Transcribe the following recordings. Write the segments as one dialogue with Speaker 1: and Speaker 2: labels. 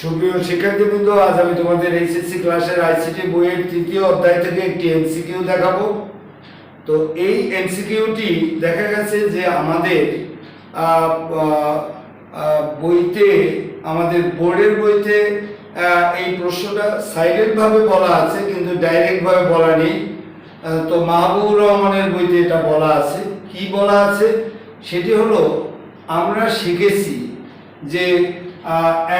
Speaker 1: সুপ্রিয় শিক্ষার্থীবৃন্দ, আজ আমি তোমাদের এইচএসসি ক্লাসের আইসিটি বইয়ের তৃতীয় অধ্যায় থেকে একটি এমসিকিউ দেখাবো। তো এই এমসিকিউটি দেখা গেছে যে আমাদের বইতে, আমাদের বোর্ডের বইতে এই প্রশ্নটা সাইলেন্ট ভাবে বলা আছে, কিন্তু ডাইরেক্টভাবে বলা নেই। তো মাহবুবুর রহমানের বইতে এটা বলা আছে। কি বলা আছে? সেটি হলো, আমরা শিখেছি যে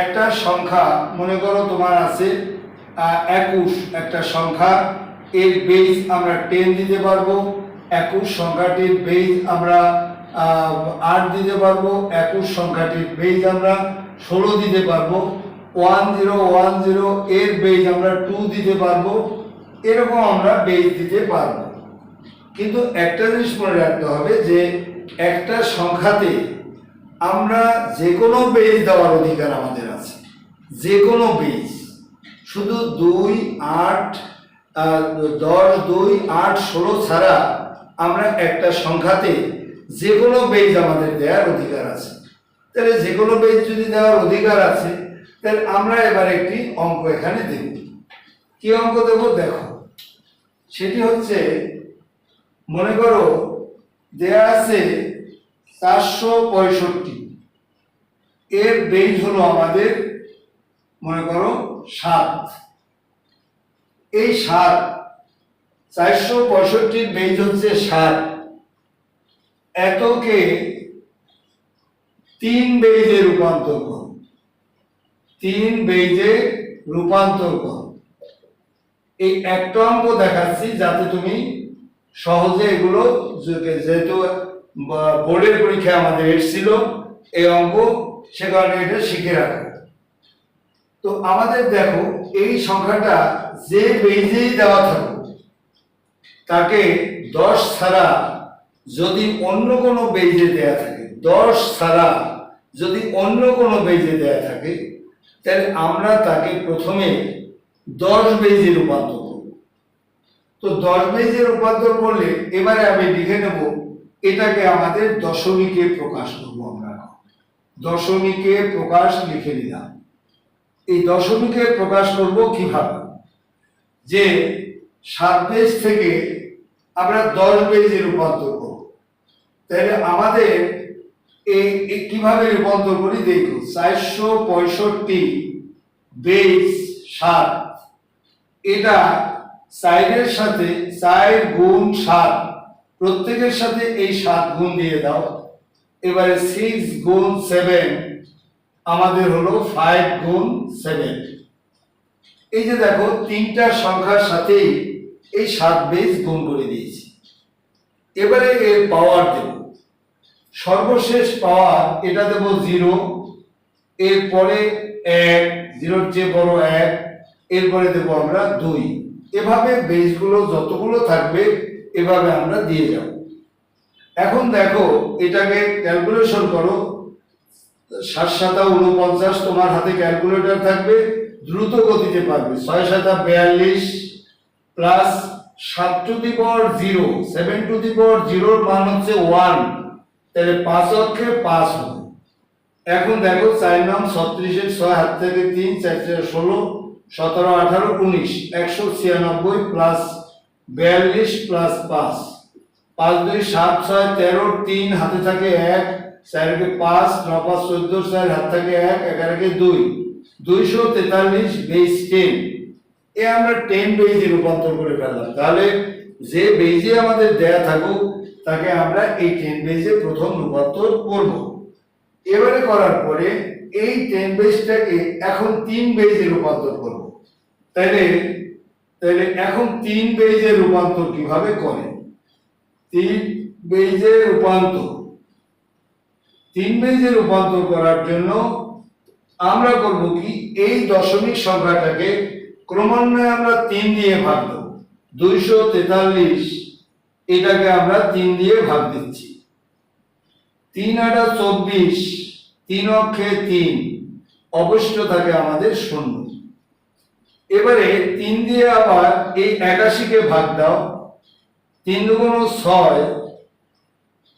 Speaker 1: একটা সংখ্যা, মনে করো তোমার আছে একুশ। একটা সংখ্যা, এর বেজ আমরা টেন দিতে পারব। একুশ সংখ্যাটির বেজ আমরা আট দিতে পারব। একুশ সংখ্যাটির বেজ আমরা ষোলো দিতে পারব। ওয়ান জিরো ওয়ান জিরো এর বেজ আমরা টু দিতে পারব। এরকম আমরা বেজ দিতে পারব। কিন্তু একটা জিনিস মনে রাখতে হবে যে, একটা সংখ্যাতে আমরা যে কোনো বেজ দেওয়ার অধিকার আমাদের আছে। যে কোনো বেজ শুধু দুই আট দশ, দুই, আট, ষোলো ছাড়া আমরা একটা সংখ্যাতে যে কোনো বেজ আমাদের দেওয়ার অধিকার আছে। তাহলে যে কোনো বেজ যদি দেওয়ার অধিকার আছে, তাহলে আমরা এবার একটি অঙ্ক এখানে দেব। কি অঙ্ক দেব? দেখো। সেটি হচ্ছে, মনে করো, দেয়া আছে চারশো পঁয়ষট্টি। এর বেজ হলো আমাদের, মনে করো, সাত। এই সাত, চারশো পঁয়ষট্টির বেজ হচ্ছে সাত। এতকে তিন বেজে রূপান্তর করো। তিন বেজে রূপান্তর করো। এই একটা অঙ্ক দেখাচ্ছি যাতে তুমি সহজে এগুলো যেহেতু বোর্ডের পরীক্ষায় আমাদের এসেছিল এই অঙ্ক সে কারণে এটা শিখে রাখো তো আমাদের দেখো, এই সংখ্যাটা যে বেজেই দেওয়া থাকুক তাকে দশ ছাড়া যদি অন্য কোনো বেজে দেয়া থাকে, দশ ছাড়া যদি অন্য কোনো বেজে দেয়া থাকে, তাহলে আমরা তাকে প্রথমে দশ বেজে রূপান্তর করব। তো দশ বেজে রূপান্তর করলে এবারে আমি লিখে নেব এটাকে আমাদের দশমিকে প্রকাশ করব আমরা দশমিকে প্রকাশ লিখে নিলাম। এই দশমিকে প্রকাশ করব কীভাবে? যে সাত বেজ থেকে আমরা দশ বেজে রূপান্তর করব। তাহলে আমাদের এই কীভাবে রূপান্তর করি? দেখো চারশো পঁয়ষট্টি বেজ সাত। এটা চারের সাথে চার গুণ সাত। প্রত্যেকের সাথে এই সাত গুণ দিয়ে দাও। এবারে সিক্স গুণ সেভেন আমাদের হলো ফাইভ গুণ সেভেন এই যে দেখো, তিনটা সংখ্যার সাথেই এই সাত বেজ গুণ করে দিয়েছি। এবারে এর পাওয়ার দেব। সর্বশেষ পাওয়ার এটা দেব জিরো এরপরে এক জিরোর চেয়ে বড় এক, এরপরে দেবো আমরা দুই। এভাবে বেজগুলো যতগুলো থাকবে এভাবে আমরা দিয়ে যাব। এখন দেখো, এটাকে ক্যালকুলেশন করো। সাত সাতা উনপঞ্চাশ, তোমার হাতে ক্যালকুলেটর থাকবে, দ্রুত গতিতে পারবে। ছয় সাতা বিয়াল্লিশ প্লাস সাত to the power zero seven to the power জিরোর মান হচ্ছে ওয়ান তাহলে পাঁচ অক্ষে পাঁচ হবে। এখন দেখো, চার নাম ছত্রিশের ছয়, হাত থেকে তিন, চার চার ষোলো, সতেরো, আঠারো, উনিশ, একশো ছিয়ানব্বই প্লাস বিয়াল্লিশ প্লাস পাঁচ। পাঁচ দুই সাত ছয় তেরো তিন হাতে থাকে এক চারকে পাঁচ, ন পাঁচ চোদ্দ, চার হাত থাকে এক এগারোকে দুই। দুইশো তেতাল্লিশ বেস টেন এ আমরা টেন বেজে রূপান্তর করে ফেললাম। তাহলে যে বেজে আমাদের দেয়া থাকুক, তাকে আমরা এই টেন বেজে প্রথম রূপান্তর করব। এবারে করার পরে এই টেন বেজটাকে এখন তিন বেজে রূপান্তর করব। তাইলে তাইলে এখন তিন বেজে রূপান্তর কীভাবে করে? তিন বেজে রূপান্তর। তিন বেজে রূপান্তর করার জন্য আমরা করব কি? এই দশমিক সংখ্যাটাকে ক্রমান্বয়ে আমরা তিন দিয়ে ভাগ দেব। দুইশো তেতাল্লিশ, এটাকে আমরা তিন দিয়ে ভাগ দিচ্ছি। তিন আটা চব্বিশ, তিন অক্ষে তিন অবশ্য থাকে আমাদের শূন্য। এবারে তিন দিয়ে আবার এই একাশিকে ভাগ দাও। তিন দুগুণ ছয়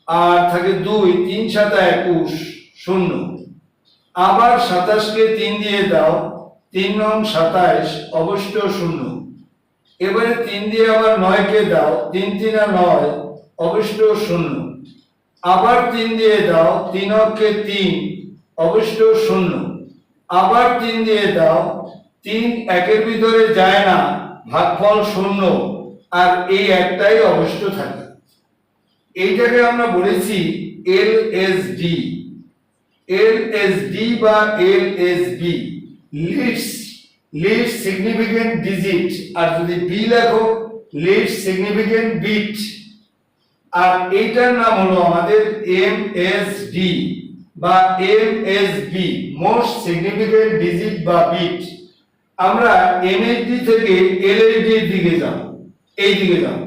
Speaker 1: আর থাকে দুই, তিন সাতা একুশ, শূন্য। আবার সাতাশকে তিন দিয়ে দাও, তিন নং সাতাইশ, অবশ্য শূন্য। এবারে তিন দিয়ে আবার নয়কে দাও, তিন তিন আর নয়, অবশ্য শূন্য। আবার তিন দিয়ে দাও, তিন অক্ষে তিন, অবশ্য শূন্য। আবার তিন দিয়ে দাও তিন একের ভিতরে যায় না, ভাগফল শূন্য, আর এই একটাই অবশ্য থাকে। এইটাকে আমরা বলেছি L S D. L S D বা L S B leads leads significant digit আর যদি বি লেখো লিডস সিগনিফিকেন্ট বিট আর এইটার নাম হলো আমাদের এম এস ডি বা M S B most significant digit বা বিট আমরা এমএসডি থেকে এলএসডি এর দিকে যাব, এই দিকে যাব।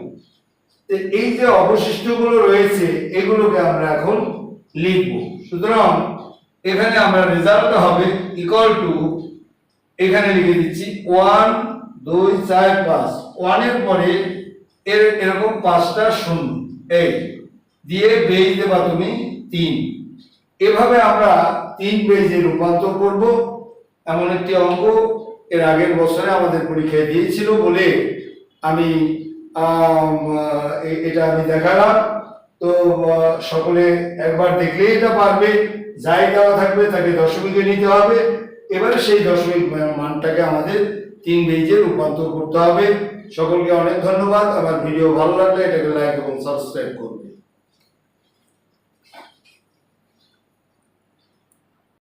Speaker 1: এই যে অবশিষ্টগুলো রয়েছে, এগুলোকে আমরা এখন লিখব। সুতরাং এখানে আমরা রেজাল্ট হবে ইকুয়াল টু এখানে লিখে দিচ্ছি ওয়ান দুই, চার, পাঁচ। ওয়ানের পরে এর এরকম পাঁচটা শূন্য। এই দিয়ে বেজ দেবা তুমি তিন। এভাবে আমরা তিন বেজে রূপান্তর করব। এমন একটি অঙ্ক এর আগের বছরে আমাদের পরীক্ষায় দিয়েছিল বলে আমি এটা আমি দেখালাম। তো সকলে একবার দেখলেই এটা পারবে, যাই দেওয়া থাকবে তাকে দশমিকে নিতে হবে। এবারে সেই দশমিক মানটাকে আমাদের তিন বেজে রূপান্তর করতে হবে। সকলকে অনেক ধন্যবাদ। আমার ভিডিও ভালো লাগলে এটাকে লাইক এবং সাবস্ক্রাইব করবে